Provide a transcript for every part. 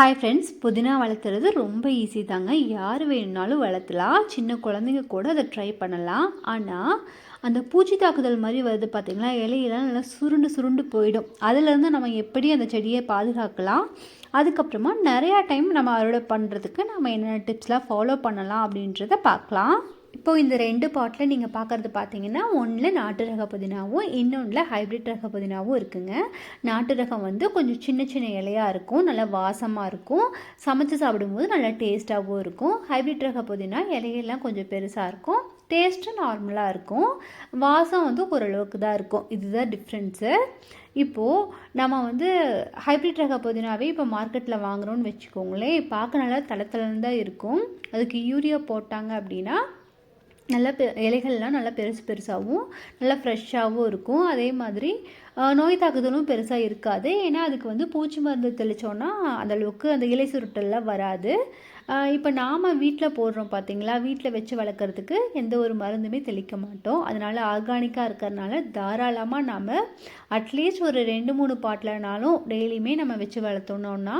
Hi friends புதினா வளர்த்துறது ரொம்ப easy தாங்க. யார் வேணும்னாலும் வளர்த்தலாம். சின்ன குழந்தைங்க கூட அதை ட்ரை பண்ணலாம். ஆனால் அந்த பூச்சி தாக்குதல் மாதிரி வருது பார்த்திங்களா இலையெல்லாம் நல்லா சுருண்டு சுருண்டு போயிடும். அதுலேருந்து நம்ம எப்படி அந்த செடியை பாதுகாக்கலாம்? அதுக்கப்புறமா நிறையா டைம் நம்ம அறுவடை பண்ணுறதுக்கு நம்ம என்னென்ன டிப்ஸ்லாம் ஃபாலோ பண்ணலாம் அப்படின்றத பார்க்கலாம். இப்போ இந்த ரெண்டு பாட்டில் நீங்கள் பார்க்குறது பார்த்தீங்கன்னா ஒன்றில் நாட்டு ரக புதினாவும் இன்னொன்றில் ஹைப்ரிட் ரக புதினாவும் இருக்குங்க. நாட்டு ரகம் வந்து கொஞ்சம் சின்ன சின்ன இலையாக இருக்கும் நல்லா வாசமாக இருக்கும். சமைச்சு சாப்பிடும்போது நல்லா டேஸ்ட்டாகவும் இருக்கும். ஹைப்ரிட் ரக புதினா இலையெல்லாம் கொஞ்சம் பெருசாக இருக்கும். டேஸ்ட்டு நார்மலாக இருக்கும். வாசம் வந்து ஓரளவுக்கு தான் இருக்கும். இதுதான் டிஃப்ரென்ஸு இப்போது நம்ம வந்து ஹைப்ரிட் ரக புதினாவே இப்போ மார்க்கெட்டில் வாங்குறோம்னு வச்சுக்கோங்களேன் பார்க்க நல்லா தளத்தலன்னு தான் இருக்கும். அதுக்கு யூரியா போட்டாங்க அப்படின்னா நல்லா பெ இலைகள்லாம் நல்லா பெருசு பெருசாகவும் நல்லா ஃப்ரெஷ்ஷாகவும் இருக்கும். அதே மாதிரி நோய் தாக்குதலும் பெருசாக இருக்காது. ஏன்னா அதுக்கு வந்து பூச்சி மருந்து தெளித்தோன்னா அந்த அளவுக்கு அந்த இலை சுருட்டெல்லாம் வராது. இப்போ நாம் வீட்டில் போடுறோம் பார்த்தீங்களா வீட்டில் வச்சு வளர்க்குறதுக்கு எந்த ஒரு மருந்துமே தெளிக்க மாட்டோம். அதனால் ஆர்கானிக்காக இருக்கிறதுனால தாராளமாக நாம் அட்லீஸ்ட் ஒரு ரெண்டு மூணு பாட்டிலனாலும் டெய்லியுமே நம்ம வச்சு வளர்த்தோன்னோன்னா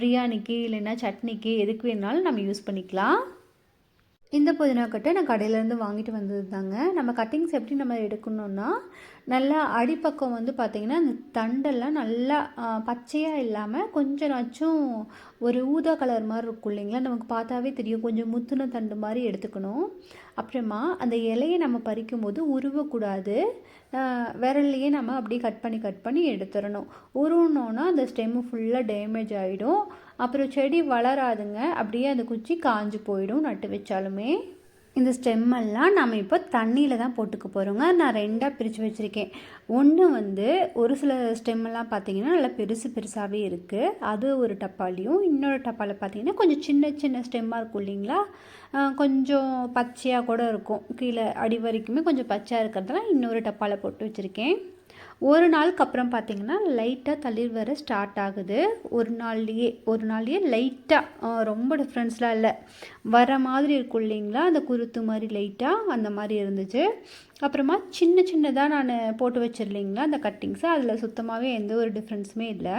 பிரியாணிக்கு இல்லைன்னா சட்னிக்கு எதுக்கு வேணாலும் நம்ம யூஸ் பண்ணிக்கலாம். இந்த புதினா கட்டை நான் கடையிலேருந்து வாங்கிட்டு வந்தது தாங்க. நம்ம கட்டிங்ஸ் எப்படி நம்ம எடுக்கணும்னா நல்லா அடிப்பக்கம் வந்து பார்த்திங்கன்னா அந்த தண்டெல்லாம் நல்லா பச்சையாக இல்லாமல் கொஞ்சம் நாச்சும் ஒரு ஊதா கலர் மாதிரி இருக்கும் இல்லைங்களா? நமக்கு பார்த்தாவே தெரியும். கொஞ்சம் முத்துன தண்டு மாதிரி எடுத்துக்கணும். அப்புறமா அந்த இலையை நம்ம பறிக்கும் போது உருவக்கூடாது. விரல்லையே நம்ம அப்படியே கட் பண்ணி கட் பண்ணி எடுத்துடணும். உருவினோன்னா அந்த ஸ்டெம்மு ஃபுல்லாக டேமேஜ் ஆகிடும் அப்புறம் செடி வளராதுங்க. அப்படியே அந்த குச்சி காஞ்சு போயிடும் நட்டு வச்சாலுமே. இந்த ஸ்டெம்மெல்லாம் நம்ம இப்போ தண்ணியில் தான் போட்டுக்க போகிறோங்க நான் ரெண்டாக பிரித்து வச்சுருக்கேன். ஒன்று வந்து ஒரு சில ஸ்டெம்மெல்லாம் பார்த்தீங்கன்னா நல்லா பெருசு பெருசாகவே இருக்குது அது ஒரு டப்பாலையும் இன்னொரு டப்பாவில் பார்த்தீங்கன்னா கொஞ்சம் சின்ன சின்ன ஸ்டெம்மாக இருக்கும் இல்லைங்களா? கொஞ்சம் பச்சையாக கூட இருக்கும். கீழே அடி வரைக்குமே கொஞ்சம் பச்சையாக இருக்கிறதெல்லாம் இன்னொரு டப்பாவில் போட்டு வச்சுருக்கேன். ஒரு நாளுக்கு அப்புறம் பார்த்தீங்கன்னா லைட்டாக தளிர் வர ஸ்டார்ட் ஆகுது. ஒரு நாள்லேயே ஒரு நாள்லேயே லைட்டாக ரொம்ப டிஃப்ரென்ஸ்லாம் இல்லை. வர மாதிரி இருக்கும் இல்லைங்களா? அந்த குருத்து மாதிரி லைட்டாக அந்த மாதிரி இருந்துச்சு. அப்புறமா சின்ன சின்னதாக நான் போட்டு வச்சிருந்தீங்களா அந்த கட்டிங்ஸை அதில் சுத்தமாகவே எந்த ஒரு டிஃப்ரென்ஸுமே இல்லை.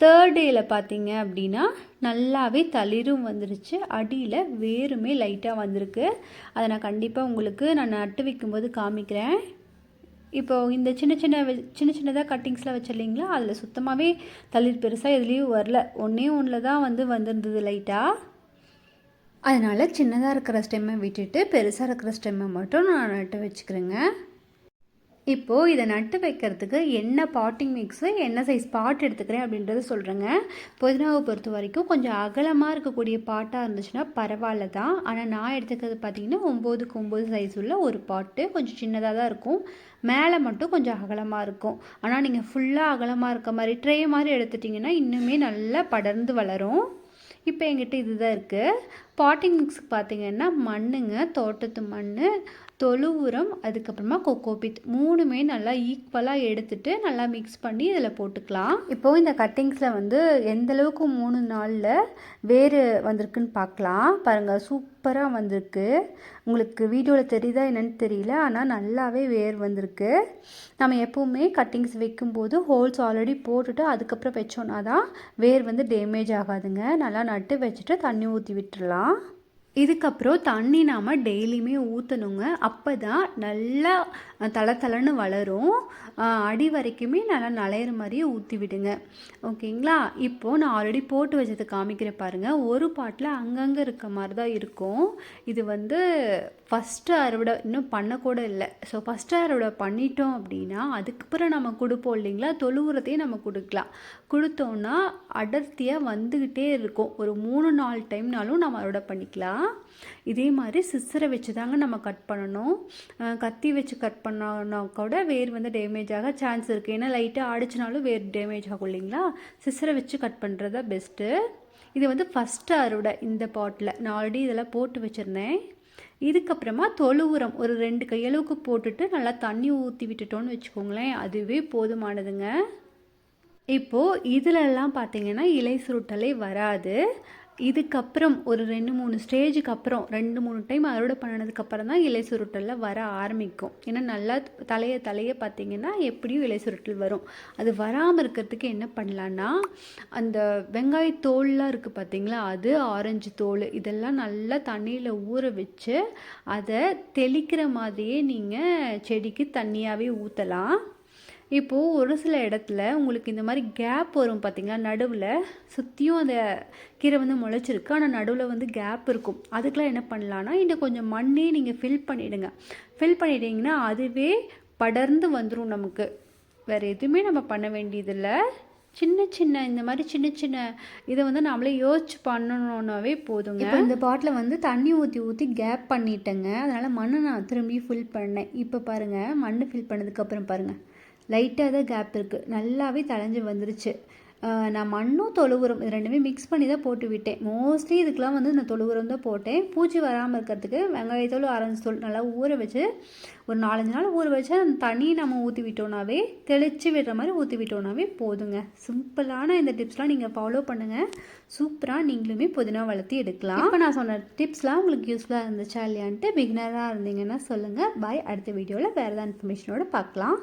தேர்ட் டேயில் பார்த்தீங்க அப்படின்னா நல்லாவே தளிரும் வந்துருச்சு. அடியில் வேருமே லைட்டாக வந்திருக்கு. அதை நான் கண்டிப்பாக உங்களுக்கு நான் நட்டு வைக்கும்போது காமிக்கிறேன். இப்போது இந்த சின்ன சின்ன வெ- சின்ன சின்னதாக கட்டிங்ஸ்லாம் வச்சிடலிங்களா அதில் சுத்தமாகவே தளிர் பெருசாக எதுலேயும் வரல. ஒன்றே ஒன்றில் தான் வந்து வந்திருந்தது லைட்டாக அதனால் சின்னதாக இருக்கிற ஸ்டெம்மை விட்டுட்டு பெருசாக இருக்கிற ஸ்டெம்மை மட்டும் நான் நட்டு வச்சுக்கிறேங்க. இப்போது இதை நட்டு வைக்கிறதுக்கு என்ன பாட்டிங் மிக்ஸு என்ன சைஸ் பாட் எடுத்துக்கிறேன் அப்படின்றத சொல்கிறேங்க புதினாவை பொறுத்த வரைக்கும் கொஞ்சம் அகலமாக இருக்கக்கூடிய பாட்டாக இருந்துச்சுன்னா பரவாயில்ல தான். ஆனால் நான் எடுத்துக்கிறது பார்த்தீங்கன்னா ஒம்போதுக்கு ஒம்பது சைஸ் உள்ள ஒரு பாட்டு கொஞ்சம் சின்னதாக தான் இருக்கும். மேலே மட்டும் கொஞ்சம் அகலமாக இருக்கும். ஆனால் நீங்கள் ஃபுல்லாக அகலமாக இருக்க மாதிரி ட்ரே மாதிரி எடுத்துட்டிங்கன்னா இன்னுமே நல்லா படர்ந்து வளரும். இப்போ எங்கிட்ட இதுதான் இருக்குது பாட்டிங் மிக்ஸுக்கு பார்த்தீங்கன்னா மண்ணுங்க தோட்டத்து மண் தொழு உரம் அதுக்கப்புறமா கொக்கோபித் மூணுமே நல்லா ஈக்குவலாக எடுத்துட்டு நல்லா மிக்ஸ் பண்ணி இதில் போட்டுக்கலாம். இப்போது இந்த கட்டிங்ஸில் வந்து எந்தளவுக்கு மூணு நாளில் வேர் வந்திருக்குன்னு பார்க்கலாம். பாருங்கள் சூப்பராக வந்திருக்கு. உங்களுக்கு வீடியோவில் தெரியுதா என்னென்னு தெரியல ஆனால் நல்லாவே வேர் வந்திருக்கு. நம்ம எப்போவுமே கட்டிங்ஸ் வைக்கும்போது ஹோல்ஸ் ஆல்ரெடி போட்டுட்டு அதுக்கப்புறம் வச்சோன்னா தான் வேர் வந்து டேமேஜ் ஆகாதுங்க. நல்லா நட்டு வச்சுட்டு தண்ணி ஊற்றி விட்டுடலாம் இதுக்கப்புறம் தண்ணி நாம் டெய்லியுமே ஊற்றணுங்க அப்போ தான் நல்லா தள தளன்னு வளரும். அடி வரைக்குமே நல்லா நலையிற மாதிரியே ஊற்றி விடுங்க. ஓகேங்களா? இப்போது நான் ஆல்ரெடி போட்டு வச்சதை காமிக்கிறேன் பாருங்கள் ஒரு பாட்டில் அங்கங்கே இருக்க மாதிரி தான் இருக்கும். இது வந்து ஃபஸ்ட்டு அறுவடை இன்னும் பண்ணக்கூட இல்லை. ஸோ ஃபஸ்ட்டு அறுவடை பண்ணிட்டோம் அப்படின்னா அதுக்கப்புறம் நம்ம கொடுப்போம் இல்லைங்களா? தொழுவுறதையும் நம்ம கொடுக்கலாம். கொடுத்தோன்னா அடர்த்தியாக வந்துக்கிட்டே இருக்கும். ஒரு மூணு நாலு டைம்னாலும் நம்ம அறுவடை பண்ணிக்கலாம். இதே மாதிரி சிஸ்ஸரை வச்சு தாங்க நம்ம கட் பண்ணணும். கத்தி வச்சு கட் பண்ணோம்னா கூட வேர் வந்து டேமேஜ் ஆக சான்ஸ் இருக்குது ஏன்னா லைட்டாக ஆடிச்சினாலும் வேர் டேமேஜ் ஆகும் இல்லைங்களா? சிஸ்ஸரை வச்சு கட் பண்ணுறது தான் பெஸ்ட்டு இது வந்து ஃபஸ்ட்டு அறுவடை இந்த பாட்டில் நான் ஆல்ரெடி இதெல்லாம் போட்டு வச்சுருந்தேன். இதுக்கப்புறமா தொழு உரம் ஒரு ரெண்டு கையளவுக்கு போட்டுட்டு நல்லா தண்ணி ஊற்றி விட்டுட்டோன்னு வச்சுக்கோங்களேன். அதுவே போதுமானதுங்க. இப்போது இதிலெல்லாம் பார்த்தீங்கன்னா இலை சுருட்டலே வராது. இதுக்கப்புறம் ஒரு ரெண்டு மூணு ஸ்டேஜுக்கு அப்புறம் ரெண்டு மூணு டைம் அறுவடை பண்ணினதுக்கப்புறம் தான் இலை சுருட்டலில் வர ஆரம்பிக்கும். ஏன்னா நல்லா தலைய தலைய பார்த்தீங்கன்னா எப்படியும் இலை சுருட்டல் வரும். அது வராமல் இருக்கிறதுக்கு என்ன பண்ணலான்னா அந்த வெங்காய தோல்லாம் இருக்குது பார்த்தீங்களா? அது ஆரஞ்சு தோல். இதெல்லாம் நல்லா தண்ணியில் ஊற வச்சு அதை தெளிக்கிற மாதிரியே நீங்கள் செடிக்கு தண்ணியாகவே ஊற்றலாம் இப்போது ஒரு சில இடத்துல உங்களுக்கு இந்த மாதிரி கேப் வரும் பார்த்திங்களா நடுவில்? சுற்றியும் அந்த கீரை வந்து முளைச்சிருக்கு. ஆனால் நடுவில் வந்து கேப் இருக்கும். அதுக்கெலாம் என்ன பண்ணலான்னா இன்னும் கொஞ்சம் மண்ணே நீங்கள் ஃபில் பண்ணிவிடுங்க ஃபில் பண்ணிட்டீங்கன்னா அதுவே படர்ந்து வந்துடும் நமக்கு. வேறு எதுவுமே நம்ம பண்ண வேண்டியதில்லை. சின்ன சின்ன இந்த மாதிரி சின்ன சின்ன இதை வந்து நம்மளே யோசிச்சு பண்ணணுன்னாவே போதுங்க. இப்போ இந்த பாட்டில் வந்து தண்ணி ஊற்றி ஊற்றி கேப் பண்ணிட்டேங்க. அதனால் மண்ணை நான் திரும்பி ஃபில் பண்ணேன். இப்போ பாருங்கள் மண் ஃபில் பண்ணதுக்கப்புறம் பாருங்கள் லைட்டாக தான் கேப் இருக்குது நல்லாவே தளைஞ்சு வந்துருச்சு. நான் மண்ணும் தொழு உரம் இது ரெண்டுமே மிக்ஸ் பண்ணி தான் போட்டு விட்டேன். மோஸ்ட்லி இதுக்கெலாம் வந்து நான் தொழு உரம் தான் போட்டேன். பூச்சி வராமல் இருக்கிறதுக்கு வெங்காயத்தோல் ஆரஞ்சு தோல் நல்லா ஊற வச்சு ஒரு நாலஞ்சு நாள் ஊற வச்சு அந்த தண்ணி நம்ம ஊற்றி விட்டோம்னாவே தெளித்து விடுற மாதிரி ஊற்றி விட்டோம்னாவே போதுங்க. சிம்பிளான இந்த டிப்ஸ்லாம் நீங்கள் ஃபாலோ பண்ணுங்கள் சூப்பராக நீங்களுமே புதினா வளர்த்தி எடுக்கலாம். இப்போ நான் சொன்ன டிப்ஸ்லாம் உங்களுக்கு யூஸ்ஃபுல்லாக இருந்துச்சா இல்லையான்ட்டு பிகினராக இருந்தீங்கன்னா சொல்லுங்கள் பாய் அடுத்த வீடியோவில் வேறு ஏதாவது இன்ஃபர்மேஷனோட பார்க்கலாம்.